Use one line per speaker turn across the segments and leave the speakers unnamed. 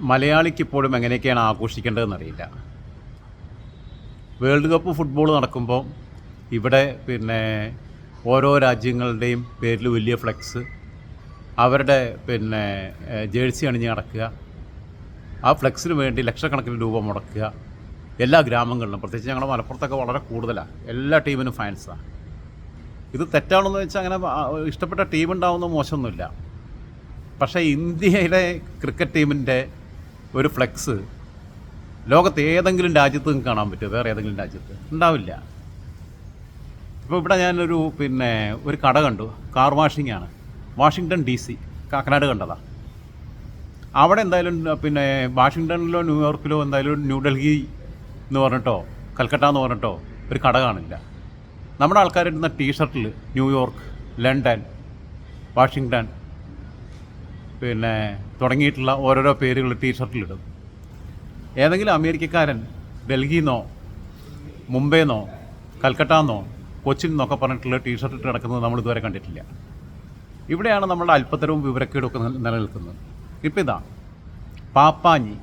മലയാളിക്ക് ഇപ്പോഴും എങ്ങനെയൊക്കെയാണ് ആഘോഷിക്കേണ്ടതെന്ന് അറിയില്ല വേൾഡ് കപ്പ് ഫുട്ബോൾ നടക്കുമ്പോൾ ഇവിടെ പിന്നെ ഓരോ രാജ്യങ്ങളുടെയും പേരിൽ വലിയ ഫ്ലെക്സ് അവരുടെ പിന്നെ ജേഴ്സി അണിഞ്ഞ് നടക്കുക ആ ഫ്ലെക്സിന് വേണ്ടി ലക്ഷക്കണക്കിന് രൂപ മുടക്കുക എല്ലാ ഗ്രാമങ്ങളിലും പ്രത്യേകിച്ച് ഞങ്ങളുടെ മലപ്പുറത്തൊക്കെ വളരെ കൂടുതലാണ് എല്ലാ ടീമിനും ഫാൻസാണ് ഇത് തെറ്റാണെന്ന് വെച്ചാൽ അങ്ങനെ ഇഷ്ടപ്പെട്ട ടീമുണ്ടാവുന്ന മോശമൊന്നുമില്ല. പക്ഷേ ഇന്ത്യയിലെ ക്രിക്കറ്റ് ടീമിന്റെ ഒരു ഫ്ലെക്സ്. ലോകത്ത് ഏതെങ്കിലും രാജ്യത്ത് നിങ്ങൾക്ക് കാണാൻ പറ്റുമോ? വേറെ ഏതെങ്കിലും രാജ്യത്ത്? ഉണ്ടാവില്ല. ഇപ്പോൾ ഇവിടെ ഞാനൊരു പിന്നെ ഒരു കട കണ്ടു. കാർ വാഷിംഗ് ആണ്. Washington D C. കാക്കനാട് കണ്ടതാ. അവിടെ എന്തായാലും പിന്നെ വാഷിങ്ടണിലോ ന്യൂയോർക്കിലോ എന്തായാലും ന്യൂഡൽഹി എന്ന് പറഞ്ഞിട്ടോ കൽക്കട്ട എന്ന് പറഞ്ഞിട്ടോ ഒരു കട കാണില്ല. നമ്മുടെ ആൾക്കാരിടുന്ന ടീഷർട്ടിൽ ന്യൂയോർക്ക് ലണ്ടൻ വാഷിങ്ടൺ പിന്നെ തുടങ്ങിയിട്ടുള്ള ഓരോരോ പേരുകൾ ടീഷർട്ടിലിടും. ഏതെങ്കിലും അമേരിക്കക്കാരൻ ഡൽഹിന്നോ മുംബൈന്നോ കൽക്കട്ടാന്നോ കൊച്ചിൻ എന്നൊക്കെ പറഞ്ഞിട്ടുള്ള ടീഷർട്ട് ഇട്ട് നടക്കുന്നത് നമ്മൾ ഇതുവരെ കണ്ടിട്ടില്ല. ഇവിടെയാണ് നമ്മളുടെ അല്പത്തരവും വിവരക്കേടും ഒക്കെ നില- നിലനിൽക്കുന്നത്. ഇപ്പം ഇതാ പാപ്പാഞ്ഞി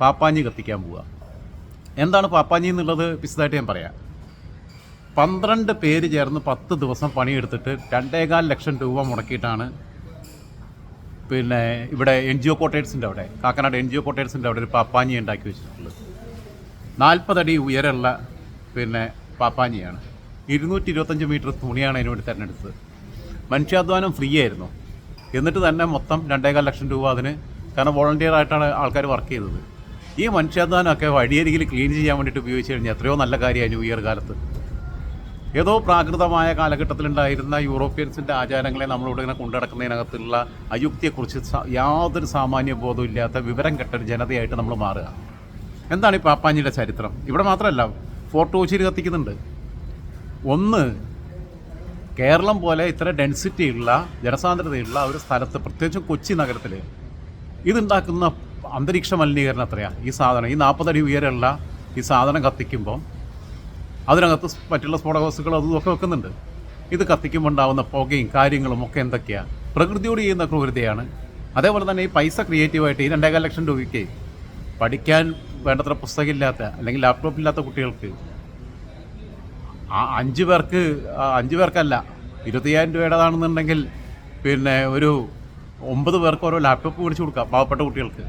പാപ്പാഞ്ഞി കത്തിക്കാൻ പോവുക എന്താണ് പാപ്പാഞ്ഞി എന്നുള്ളത്? വിശദമായിട്ട് ഞാൻ പറയാം. പന്ത്രണ്ട് പേര് ചേർന്ന് പത്ത് ദിവസം പണിയെടുത്തിട്ട് രണ്ടേകാൽ ലക്ഷം രൂപ മുടക്കിയിട്ടാണ് പിന്നെ ഇവിടെ എൻ ജി ഒ കോട്ടേഴ്സിന്റെ അവിടെ കാക്കനാട് എൻ ജി ഒ കോട്ടേഴ്സിന്റെ അവിടെ ഒരു പാപ്പാഞ്ഞി ഉണ്ടാക്കി വെച്ചിട്ടുള്ളത്. നാൽപ്പതടി ഉയരമുള്ള പിന്നെ പാപ്പാഞ്ഞിയാണ്. ഇരുന്നൂറ്റി ഇരുപത്തഞ്ച് മീറ്റർ തുണിയാണ് അതിനുവേണ്ടി തിരഞ്ഞെടുത്തത്. മനുഷ്യാധ്വാനം ഫ്രീ ആയിരുന്നു. എന്നിട്ട് തന്നെ മൊത്തം രണ്ടേകാൽ ലക്ഷം രൂപ അതിന് കാരണം വോളണ്ടിയർ ആയിട്ടാണ് ആൾക്കാർ വർക്ക് ചെയ്തത്. ഈ മനുഷ്യാധ്വാനമൊക്കെ വഴിയരികിൽ ക്ലീൻ ചെയ്യാൻ വേണ്ടിയിട്ട് ഉപയോഗിച്ച് കഴിഞ്ഞാൽ എത്രയോ നല്ല കാര്യമായിരുന്നു ഈ ഒരു കാലത്ത് ഏതോ പ്രാകൃതമായ കാലഘട്ടത്തിലുണ്ടായിരുന്ന യൂറോപ്യൻസിന്റെ ആചാരങ്ങളെ നമ്മളിവിടെ ഇങ്ങനെ കൊണ്ടുനടക്കുന്നതിനകത്തുള്ള അയുക്തിയെക്കുറിച്ച് യാതൊരു സാമാന്യ ബോധവും ഇല്ലാത്ത വിവരം കെട്ടൊരു ജനതയായിട്ട് നമ്മൾ മാറുക. എന്താണ് ഈ പാപ്പാഞ്ഞിയുടെ ചരിത്രം? ഇവിടെ മാത്രമല്ല ഫോർട്ട് കൊച്ചിയിൽ കത്തിക്കുന്നുണ്ട്. ഒന്ന് കേരളം പോലെ ഇത്ര ഡെൻസിറ്റിയുള്ള ജനസാന്ദ്രതയുള്ള ഒരു സ്ഥലത്ത് പ്രത്യേകിച്ചും കൊച്ചി നഗരത്തിൽ ഇതുണ്ടാക്കുന്ന അന്തരീക്ഷ മലിനീകരണം എത്രയാണ് ഈ സാധനം ഈ നാൽപ്പതടി ഉയരമുള്ള ഈ സാധനം കത്തിക്കുമ്പോൾ അതിനകത്ത് മറ്റുള്ള സ്ഫോടക വസ്തുക്കൾ അതും ഒക്കെ വെക്കുന്നുണ്ട്. ഇത് കത്തിക്കുമ്പോൾ ഉണ്ടാകുന്ന പുകയും കാര്യങ്ങളും ഒക്കെ എന്തൊക്കെയാണ് പ്രകൃതിയോട് ചെയ്യുന്ന ക്രൂരതയാണ്. അതേപോലെ തന്നെ ഈ പൈസ ക്രിയേറ്റീവായിട്ട് ഈ രണ്ടേകാൽ ലക്ഷം രൂപയ്ക്ക് പഠിക്കാൻ വേണ്ടത്ര പുസ്തകമില്ലാത്ത അല്ലെങ്കിൽ ലാപ്ടോപ്പ് ഇല്ലാത്ത കുട്ടികൾക്ക് ആ അഞ്ച് പേർക്ക് അഞ്ച് പേർക്കല്ല ഇരുപത്തയ്യായിരം രൂപയുടേതാണെന്നുണ്ടെങ്കിൽ പിന്നെ ഒരു ഒമ്പത് പേർക്ക് ഓരോ ലാപ്ടോപ്പ് മേടിച്ചു കൊടുക്കാം പാവപ്പെട്ട കുട്ടികൾക്ക്.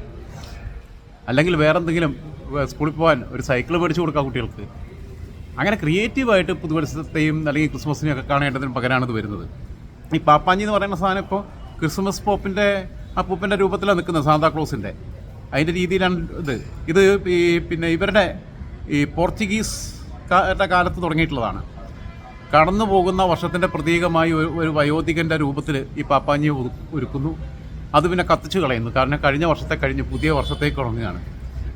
അല്ലെങ്കിൽ വേറെന്തെങ്കിലും സ്കൂളിൽ പോകാൻ ഒരു സൈക്കിൾ മേടിച്ചു കൊടുക്കാം കുട്ടികൾക്ക്. അങ്ങനെ ക്രിയേറ്റീവായിട്ട് പുതുവത്സരത്തെയും അല്ലെങ്കിൽ ക്രിസ്മസിനെയും ഒക്കെ കാണേണ്ടതിന് പകരമാണ് ഇത് വരുന്നത്. ഈ പാപ്പാഞ്ചി എന്ന് പറയുന്ന സാധനം ഇപ്പോൾ ക്രിസ്മസ് പോപ്പിന്റെ ആ പൂപ്പിന്റെ രൂപത്തിലാണ് നിൽക്കുന്നത് സാന്താക്ലോസിന്റെ അതിന്റെ രീതിയിലാണ് ഇത്. ഇത് ഈ പിന്നെ ഇവരുടെ ഈ പോർച്ചുഗീസ് കാലത്ത് തുടങ്ങിയിട്ടുള്ളതാണ്. കടന്നു പോകുന്ന വർഷത്തിന്റെ പ്രതീകമായി ഒരു- വയോധികന്റെ രൂപത്തിൽ ഈ പാപ്പാഞ്ഞി ഒരുക്കുന്നു. അത് പിന്നെ കത്തിച്ചു കളയുന്നു. കാരണം കഴിഞ്ഞ വർഷത്തെ കഴിഞ്ഞ് പുതിയ വർഷത്തേക്ക് തുടങ്ങുകയാണ്.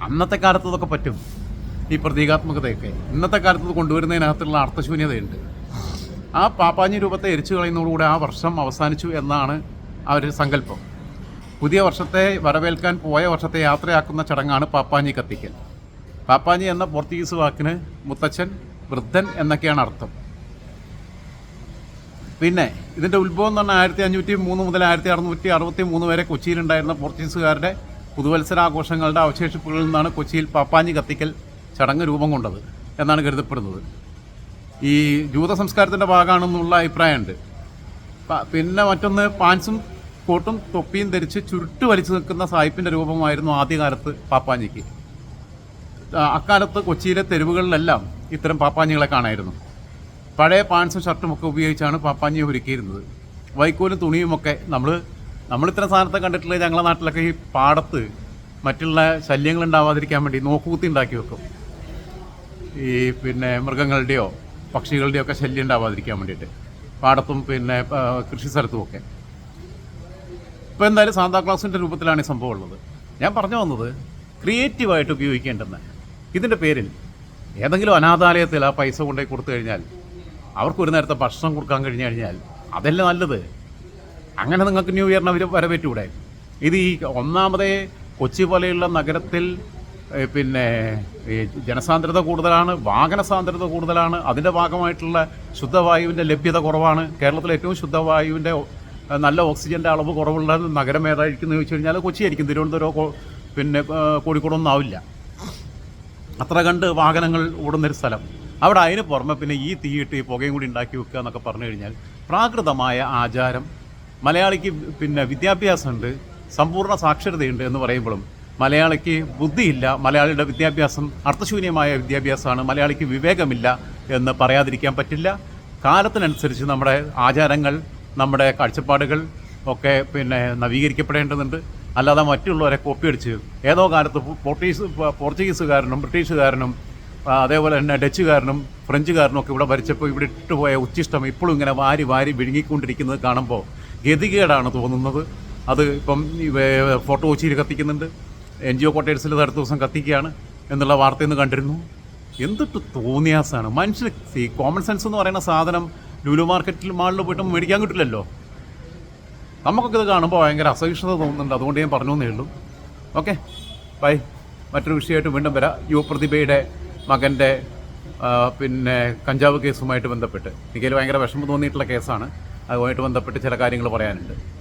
അന്നത്തെ കാലത്ത് ഇതൊക്കെ പറ്റും. ഈ പ്രതീകാത്മകതയൊക്കെ. ഇന്നത്തെ കാലത്ത് കൊണ്ടുവരുന്നതിനകത്തുള്ള അർത്ഥശൂന്യതയുണ്ട്. ആ പാപ്പാഞ്ഞി രൂപത്തെ എരിച്ചു കളയുന്നതോടുകൂടി ആ വർഷം അവസാനിച്ചു എന്നാണ് ആ ഒരു സങ്കല്പം. പുതിയ വർഷത്തെ വരവേൽക്കാൻ പോയ വർഷത്തെ യാത്രയാക്കുന്ന ചടങ്ങാണ് പാപ്പാഞ്ഞി കത്തിക്കൽ. പാപ്പാഞ്ഞി എന്ന പോർച്ചുഗീസ് വാക്കിന് മുത്തച്ഛൻ വൃദ്ധൻ എന്നൊക്കെയാണ് അർത്ഥം. പിന്നെ ഇതിന്റെ ഉത്ഭവം എന്ന് പറഞ്ഞാൽ ആയിരത്തി അഞ്ഞൂറ്റി മൂന്ന് മുതൽ ആയിരത്തി അറുന്നൂറ്റി അറുപത്തി മൂന്ന് വരെ കൊച്ചിയിലുണ്ടായിരുന്ന പോർച്ചുഗീസുകാരുടെ പുതുവത്സരാഘോഷങ്ങളുടെ അവശേഷിപ്പുകളിൽ നിന്നാണ് കൊച്ചിയിൽ പാപ്പാഞ്ഞി കത്തിക്കൽ ചടങ്ങ് രൂപം കൊണ്ടത് എന്നാണ് കരുതപ്പെടുന്നത്. ഈ ജൂത സംസ്കാരത്തിന്റെ ഭാഗമാണെന്നുള്ള അഭിപ്രായമുണ്ട്. പിന്നെ മറ്റൊന്ന് പാൻസും കോട്ടും തൊപ്പിയും ധരിച്ച് ചുരുട്ട് വലിച്ചു നിൽക്കുന്ന സായിപ്പിന്റെ രൂപമായിരുന്നു ആദ്യകാലത്ത് പാപ്പാഞ്ഞിക്ക് അക്കാലത്ത് കൊച്ചിയിലെ തെരുവുകളിലെല്ലാം ഇത്തരം പാപ്പാഞ്ഞികളെ കാണായിരുന്നു. പഴയ പാൻസും ഷർട്ടും ഒക്കെ ഉപയോഗിച്ചാണ് പാപ്പാഞ്ഞി ഒരുക്കിയിരുന്നത്. വൈക്കോലും തുണിയുമൊക്കെ നമ്മൾ നമ്മൾ ഇത്തരം സാധനത്തെ കണ്ടിട്ടുള്ളത് ഞങ്ങളുടെ നാട്ടിലൊക്കെ ഈ പാടത്ത് മറ്റുള്ള ശല്യങ്ങൾ ഉണ്ടാവാതിരിക്കാൻ വേണ്ടി നോക്കുകുത്തി ഉണ്ടാക്കി വെക്കും. ഈ പിന്നെ മൃഗങ്ങളുടെയോ പക്ഷികളുടെയോ ഒക്കെ ശല്യം ഉണ്ടാവാതിരിക്കാൻ വേണ്ടിയിട്ട്. പാടത്തും പിന്നെ കൃഷി സ്ഥലത്തുമൊക്കെ ഇപ്പോൾ എന്തായാലും സാന്താ ക്ലാസിന്റെ രൂപത്തിലാണ് ഈ സംഭവം ഉള്ളത്. ഞാൻ പറഞ്ഞു വന്നത് ക്രിയേറ്റീവായിട്ട് ഉപയോഗിക്കേണ്ടെന്ന്. ഇതിന്റെ പേരിൽ ഏതെങ്കിലും അനാഥാലയത്തിൽ ആ പൈസ കൊണ്ടുപോയി കൊടുത്തു കഴിഞ്ഞാൽ അവർക്ക് ഒരു നേരത്തെ ഭക്ഷണം കൊടുക്കാൻ കഴിഞ്ഞു കഴിഞ്ഞാൽ അതല്ലേ നല്ലത്? അങ്ങനെ നിങ്ങൾക്ക് ന്യൂ ഇയറിന് വരവേറ്റൂടെ? ഇത് ഈ ഒന്നാമതേ കൊച്ചി പോലെയുള്ള നഗരത്തിൽ പിന്നെ ഈ ജനസാന്ദ്രത കൂടുതലാണ് വാഹന സാന്ദ്രത കൂടുതലാണ്. അതിന്റെ ഭാഗമായിട്ടുള്ള ശുദ്ധവായുവിന്റെ ലഭ്യത കുറവാണ്. കേരളത്തിലെ ഏറ്റവും ശുദ്ധവായുവിന്റെ നല്ല ഓക്സിജന്റെ അളവ് കുറവുള്ള നഗരം ഏതായിരിക്കും എന്ന് ചോദിച്ചു കഴിഞ്ഞാൽ കൊച്ചിയായിരിക്കും. തിരുവനന്തപുരം പിന്നെ കോഴിക്കോടൊന്നും ആവില്ല. അത്ര കണ്ട് വാഹനങ്ങൾ ഓടുന്നൊരു സ്ഥലം. അവിടെ അതിന് പുറമെ പിന്നെ ഈ തീയിട്ട് ഈ പുകയും കൂടി ഉണ്ടാക്കി വെക്കുക എന്നൊക്കെ പറഞ്ഞു കഴിഞ്ഞാൽ പ്രാകൃതമായ ആചാരം. മലയാളിക്ക് പിന്നെ വിദ്യാഭ്യാസമുണ്ട് സമ്പൂർണ സാക്ഷരതയുണ്ട് എന്ന് പറയുമ്പോഴും മലയാളിക്ക് ബുദ്ധിയില്ല മലയാളിയുടെ വിദ്യാഭ്യാസം അർത്ഥശൂന്യമായ വിദ്യാഭ്യാസമാണ് മലയാളിക്ക് വിവേകമില്ല എന്ന് പറയാതിരിക്കാൻ പറ്റില്ല. കാലത്തിനനുസരിച്ച് നമ്മുടെ ആചാരങ്ങൾ നമ്മുടെ കാഴ്ചപ്പാടുകൾ ഒക്കെ പിന്നെ നവീകരിക്കപ്പെടേണ്ടതുണ്ട്. അല്ലാതെ മറ്റുള്ളവരെ കോപ്പി അടിച്ച് ഏതോ കാലത്ത് പോർട്ടീസ് പോർച്ചുഗീസുകാരനും ബ്രിട്ടീഷുകാരനും അതേപോലെ തന്നെ ഡച്ചുകാരനും ഫ്രഞ്ചുകാരനും ഒക്കെ ഇവിടെ ഭരിച്ചപ്പോൾ ഇവിടെ ഇട്ടുപോയ ഉച്ചിഷ്ടം ഇപ്പോഴും ഇങ്ങനെ വാരി വാരി വിഴുങ്ങിക്കൊണ്ടിരിക്കുന്നത് കാണുമ്പോൾ ഗതികേടാണ് തോന്നുന്നത്. അത് ഇപ്പം ഫോട്ടോ കൊച്ചിയിൽ കത്തിക്കുന്നുണ്ട്. എൻ ജി ഒ ക്വാർട്ടേഴ്സിൽ അടുത്ത ദിവസം കത്തിക്കുകയാണ് എന്നുള്ള വാർത്തയെന്ന് കണ്ടിരുന്നു. എന്തിട്ട് തോന്നിയാസാണ്. മനുഷ്യന് ഈ കോമൺ സെൻസ് എന്ന് പറയുന്ന സാധനം ലുലു മാർക്കറ്റിൽ മാളിൽ പോയിട്ട് മേടിക്കാൻ കിട്ടില്ലല്ലോ. നമുക്കൊക്കെ ഇത് കാണുമ്പോൾ ഭയങ്കര അസഹിഷ്ണുത തോന്നുന്നുണ്ട്. അതുകൊണ്ട് ഞാൻ പറഞ്ഞു എന്നേ ഉള്ളൂ. ഓക്കെ. ബൈ. മറ്റൊരു വിഷയമായിട്ട് വീണ്ടും വരാം. യുവ പ്രതിഭയുടെ മകന്റെ പിന്നെ കഞ്ചാവ് കേസുമായിട്ട് ബന്ധപ്പെട്ട്. എനിക്ക് ഭയങ്കര വിഷമം തോന്നിയിട്ടുള്ള കേസാണ്. അതുമായിട്ട് ബന്ധപ്പെട്ട് ചില കാര്യങ്ങൾ പറയാനുണ്ട്.